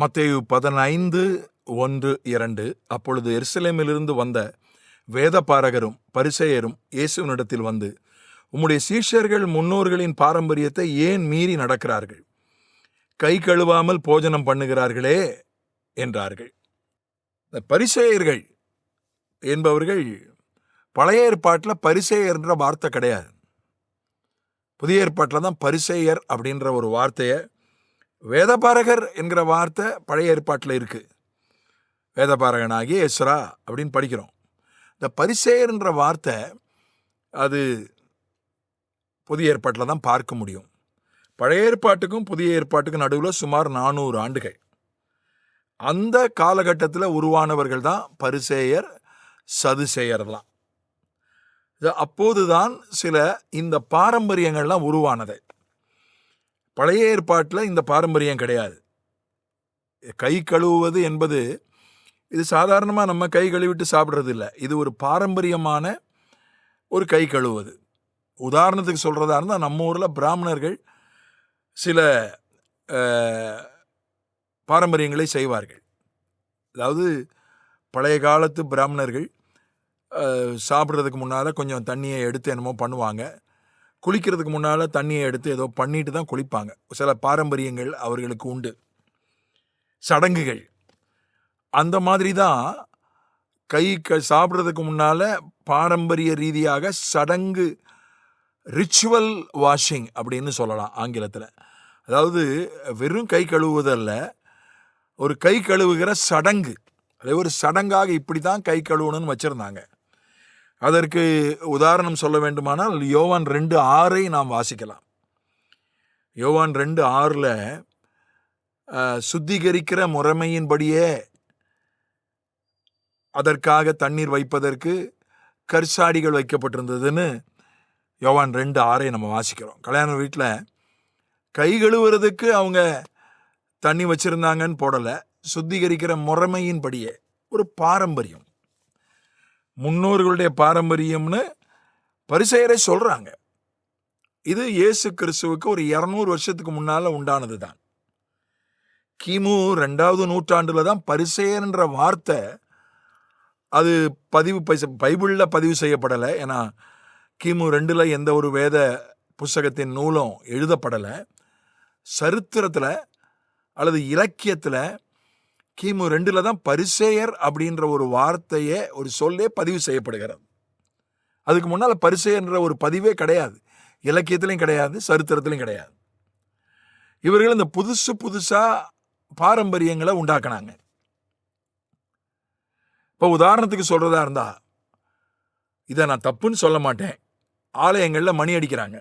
மத்தேயு பதினைந்து ஒன்று இரண்டு. அப்பொழுது எருசலேமிலிருந்து வந்த வேதபாரகரும் பரிசெயரும் இயேசுவினிடத்தில் வந்து உம்முடைய சீஷர்கள் முன்னோர்களின் பாரம்பரியத்தை ஏன் மீறி நடக்கிறார்கள்? கை கழுவாமல் போஜனம் பண்ணுகிறார்களே என்றார்கள். இந்த பரிசேயர்கள் என்பவர்கள் பழைய ஏற்பாட்டில் பரிசெயர்ன்ற வார்த்தை கிடையாது. புதிய ஏற்பாட்டில் தான் பரிசேயர் அப்படின்ற ஒரு வார்த்தையை வேதபாரகர் என்கிற வார்த்தை பழைய ஏற்பாட்டில் இருக்குது வேதபாரகனாகிய எஸ்ரா அப்படின்னு படிக்கிறோம். இந்த பரிசேயர்ன்ற வார்த்தை அது புதிய ஏற்பாட்டில் தான் பார்க்க முடியும். பழைய ஏற்பாட்டுக்கும் புதிய ஏற்பாட்டுக்கும் நடுவில் சுமார் நானூறு ஆண்டுகள். அந்த காலகட்டத்தில் உருவானவர்கள் தான் பரிசேயர் சதுசேயர்லாம். அப்போது தான் சில இந்த பாரம்பரியங்கள்லாம் உருவானது. பழைய ஏற்பாட்டில் இந்த பாரம்பரியம் கிடையாது. கை கழுவுவது என்பது இது சாதாரணமாக நம்ம கை கழுவிட்டு சாப்பிட்றது இல்லை இது ஒரு பாரம்பரியமான ஒரு கை கழுவுவது. உதாரணத்துக்கு சொல்கிறதா இருந்தால் நம்ம ஊரில் பிராமணர்கள் சில பாரம்பரியங்களை செய்வார்கள். அதாவது பழைய காலத்து பிராமணர்கள் சாப்பிட்றதுக்கு முன்னால் கொஞ்சம் தண்ணியை எடுத்து என்னமோ பண்ணுவாங்க. குளிக்கிறதுக்கு முன்னால் தண்ணியை எடுத்து ஏதோ பண்ணிட்டு தான் குளிப்பாங்க. சில பாரம்பரியங்கள் அவர்களுக்கு உண்டு. சடங்குகள். அந்த மாதிரி தான் கை க சாப்பிட்றதுக்கு முன்னால் பாரம்பரிய ரீதியாக சடங்கு ரிச்சுவல் வாஷிங் அப்படின்னு சொல்லலாம் ஆங்கிலத்தில். அதாவது வெறும் கை கழுவுவதல்ல ஒரு கை கழுவுகிற சடங்கு. அதே ஒரு சடங்காக இப்படி தான் கை கழுவணும்னு வச்சுருந்தாங்க. அதற்கு உதாரணம் சொல்ல வேண்டுமானால் யோவான் ரெண்டு ஆறை நாம் வாசிக்கலாம். யோவான் ரெண்டு ஆறில் சுத்திகரிக்கிற முறைமையின்படியே அதற்காக தண்ணீர் வைப்பதற்கு கற்சாடிகள் வைக்கப்பட்டிருந்ததுன்னு யோவான் ரெண்டு ஆறை நம்ம வாசிக்கிறோம். கல்யாண வீட்டில் கை கழுவுறதுக்கு அவங்க தண்ணி வச்சுருந்தாங்கன்னு போடலை. சுத்திகரிக்கிற முறைமையின்படியே ஒரு பாரம்பரியம். முன்னோர்களுடைய பாரம்பரியம்னு பரிசெயரை சொல்கிறாங்க இது இயேசு கிறிஸ்துவுக்கு ஒரு இரநூறு வருஷத்துக்கு முன்னால் உண்டானது தான் கிமு ரெண்டாவது நூற்றாண்டில் தான் பரிசெயர்ன்ற வார்த்தை அது பதிவு பைபிளில் பதிவு செய்யப்படலை. ஏன்னா கிமு ரெண்டில் எந்த ஒரு வேத புஸ்தகத்தின் நூலும் எழுதப்படலை. சரித்திரத்தில் அல்லது இலக்கியத்தில் கிமு ரெண்டில் தான் பரிசேயர் அப்படின்ற ஒரு வார்த்தையே ஒரு சொல்லே பதிவு செய்யப்படுகிறது. அதுக்கு முன்னால் பரிசேயர்ன்ற ஒரு பதிவே கிடையாது. இலக்கியத்திலையும் கிடையாது சரித்திரத்திலையும் கிடையாது. இவர்கள் இந்த புதுசு புதுசாக பாரம்பரியங்களை உண்டாக்குனாங்க. இப்போ உதாரணத்துக்கு சொல்கிறதா இருந்தால் இதை நான் தப்புன்னு சொல்ல மாட்டேன். ஆலயங்களில் மணி அடிக்கிறாங்க.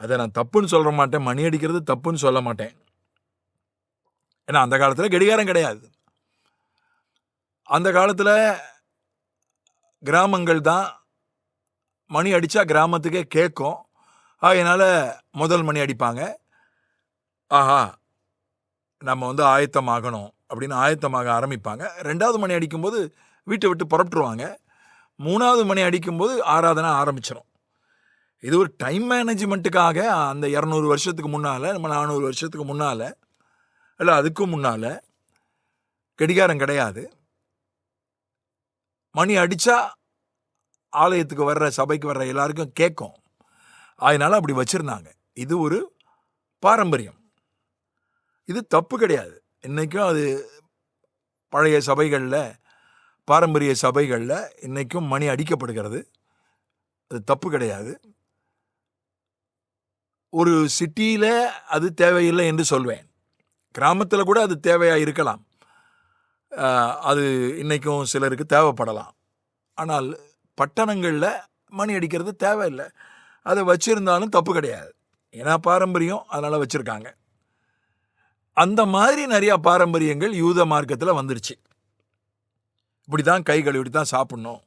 அதை நான் தப்புன்னு சொல்ல மாட்டேன் மணி அடிக்கிறது தப்புன்னு சொல்ல மாட்டேன். ஏன்னா அந்த காலத்தில் கடிகாரம் கிடையாது. அந்த காலத்தில் கிராமங்கள் தான் மணி அடித்தா கிராமத்துக்கே கேட்கும். அதனால் முதல் மணி அடிப்பாங்க. ஆஹா நம்ம வந்து ஆயத்தமாகணும் அப்படின்னு ஆயத்தமாக ஆரம்பிப்பாங்க. ரெண்டாவது மணி அடிக்கும்போது வீட்டை விட்டு புறப்பட்டுருவாங்க. மூணாவது மணி அடிக்கும்போது ஆராதனை ஆரம்பிச்சிடும் இது ஒரு டைம் மேனேஜ்மெண்ட்டுக்காக அந்த இரநூறு வருஷத்துக்கு முன்னால் நம்ம நானூறு வருஷத்துக்கு முன்னால் இல்லை அதுக்கும் முன்னால் கடிகாரம் கிடையாது. மணி அடித்தா ஆலயத்துக்கு வர்ற சபைக்கு வர்ற எல்லாருக்கும் கேட்கும். அதனால் அப்படி வச்சுருந்தாங்க. இது ஒரு பாரம்பரியம். இது தப்பு கிடையாது. இன்றைக்கும் அது பழைய சபைகளில் பாரம்பரிய சபைகளில் இன்றைக்கும் மணி அடிக்கப்படுகிறது. அது தப்பு கிடையாது. ஒரு சிட்டியில் அது தேவையில்லை என்று சொல்வேன். கிராமத்தில் கூட அது தேவையாக இருக்கலாம். அது இன்றைக்கும் சிலருக்கு தேவைப்படலாம். ஆனால் பட்டணங்களில் மணி அடிக்கிறது தேவையில்லை. அதை வச்சுருந்தாலும் தப்பு கிடையாது. ஏன்னா பாரம்பரியம் அதனால் வச்சுருக்காங்க. அந்த மாதிரி நிறையா பாரம்பரியங்கள் யூத மார்க்கத்தில் வந்துருச்சு. இப்படி தான் கை கழுவிட்டு தான் சாப்பிட்ணும்.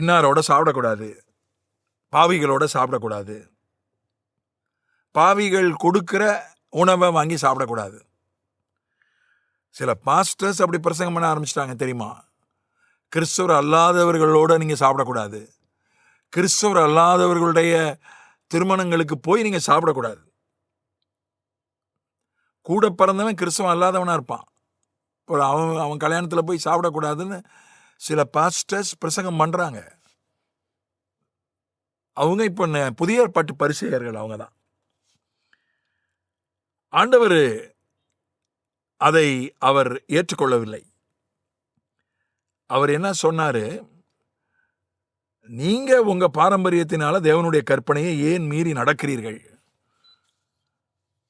இன்னாரோட சாப்பிடக்கூடாது. பாவிகளோட சாப்பிடக்கூடாது. பாவிகள் கொடுக்குற உணவை வாங்கி சாப்பிடக்கூடாது. சில பாஸ்டர்ஸ் அப்படி பிரசங்கம் பண்ண ஆரம்பிச்சிட்டாங்க தெரியுமா? கிறிஸ்தவர் அல்லாதவர்களோட நீங்கள் சாப்பிடக்கூடாது. கிறிஸ்தவர் அல்லாதவர்களுடைய திருமணங்களுக்கு போய் நீங்கள் சாப்பிடக்கூடாது. கூட பிறந்தவன் கிறிஸ்தவன் அல்லாதவனாக இருப்பான். இப்போ அவன் அவன் கல்யாணத்தில் போய் சாப்பிடக்கூடாதுன்னு சில பாஸ்டர்ஸ் பிரசங்கம் பண்ணுறாங்க அவங்க இப்போ ந- புதிய ஏற்பாட்டு பரிசெயர்கள் அவங்க தான் ஆண்டவர் அதை அவர் ஏற்றுக்கொள்ளவில்லை. அவர் என்ன சொன்னார்? நீங்க உங்க பாரம்பரியத்தினால தேவனுடைய கற்பனையை ஏன் மீறி நடக்கிறீர்கள்?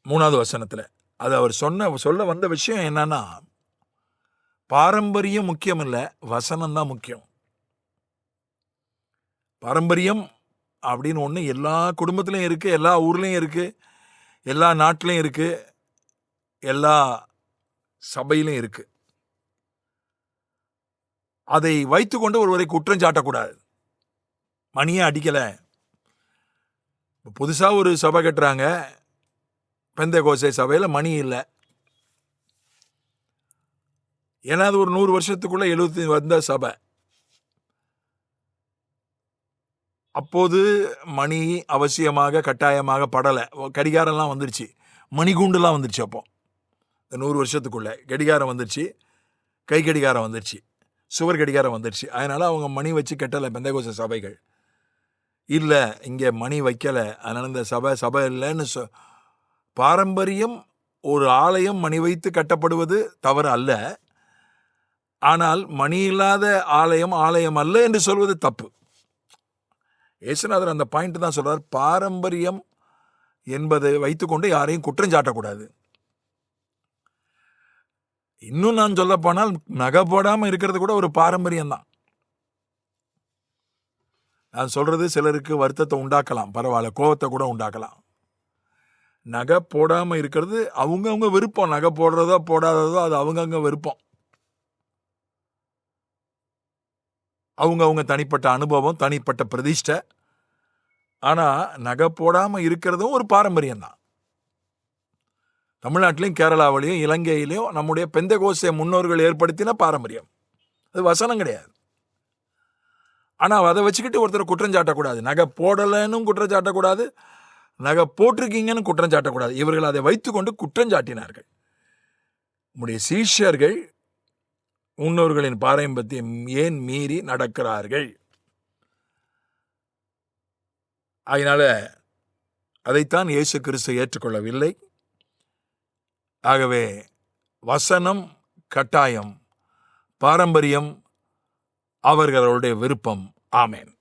மூணாவது வசனத்துல. அது அவர் சொன்ன சொல்ல வந்த விஷயம் என்னன்னா பாரம்பரியம் முக்கியம் இல்லை வசனம் தான் முக்கியம். பாரம்பரியம் அப்படின்னு ஒண்ணு எல்லா குடும்பத்திலையும் இருக்கு எல்லா ஊர்லேயும் இருக்கு. எல்லா நாட்டிலையும் இருக்குது எல்லா சபையிலும் இருக்குது அதை வைத்துக்கொண்டு ஒருவரை குற்றம் சாட்டக்கூடாது. மணியை அடிக்கலை. புதுசாக ஒரு சபை கட்டுறாங்க. பெந்த கோசை சபையில் மணி இல்லை. ஏன்னா அது ஒரு நூறு வருஷத்துக்குள்ளே எழுபத்தி வந்த சபை. அப்போது மணி அவசியமாக கட்டாயமாக படலை. கடிகாரம்லாம் வந்துருச்சு. மணிகூண்டுலாம் வந்துருச்சு அப்போ. இந்த நூறு வருஷத்துக்குள்ளே கடிகாரம் வந்துருச்சு. கை கடிகாரம் வந்துருச்சு. சுவர் கடிகாரம் வந்துருச்சு. அதனால் அவங்க மணி வச்சு கட்டலை பெந்தகோச சபைகள். இல்லை இங்கே மணி வைக்கலை. அதனால இந்த சபை சபை இல்லைன்னு சொ பாரம்பரியம் ஒரு ஆலயம் மணி வைத்து கட்டப்படுவது தவறு அல்ல. ஆனால் மணி இல்லாத ஆலயம் ஆலயம் அல்ல என்று சொல்வது தப்பு. ஏசுநாதர் அந்த பாயிண்ட் தான் சொல்கிறார் பாரம்பரியம் என்பதை வைத்துக்கொண்டு யாரையும் குற்றம் சாட்டக்கூடாது. இன்னும் நான் சொல்ல போனால் நகை போடாமல் இருக்கிறது கூட ஒரு பாரம்பரியம் தான். நான் சொல்றது சிலருக்கு வருத்தத்தை உண்டாக்கலாம் பரவாயில்ல கோபத்தை கூட உண்டாக்கலாம். நகை போடாமல் இருக்கிறது அவங்கவுங்க விருப்பம். நகை போடுறதோ போடாததோ அது அவங்கவுங்க விருப்பம். அவங்க அவங்க தனிப்பட்ட அனுபவம் தனிப்பட்ட பிரதிஷ்டை ஆனா நகை போடாம இருக்கிறதும் ஒரு பாரம்பரியம் தான் தமிழ்நாட்டிலையும் கேரளாவிலையும் இலங்கையிலையும் நம்முடைய பெந்த கோசை முன்னோர்கள் ஏற்படுத்தின பாரம்பரியம். அது வசனம் கிடையாது. ஆனா அதை வச்சுக்கிட்டு ஒருத்தரை குற்றம் சாட்டக்கூடாது. நகை போடலைன்னு குற்றம் சாட்டக்கூடாது. நகை போட்டிருக்கீங்கன்னு குற்றம் சாட்டக்கூடாது. இவர்கள் அதை வைத்துக்கொண்டு குற்றம் சாட்டினார்கள். நம்முடைய சீஷர்கள் முன்னோர்களின் பாரம்பரியத்தை ஏன் மீறி நடக்கிறார்கள்? அதனால் அதைத்தான் இயேசு கிறிஸ்து ஏற்றுக்கொள்ளவில்லை. ஆகவே வசனம் கட்டாயம் பாரம்பரியம் அவர்களுடைய விருப்பம். ஆமேன்.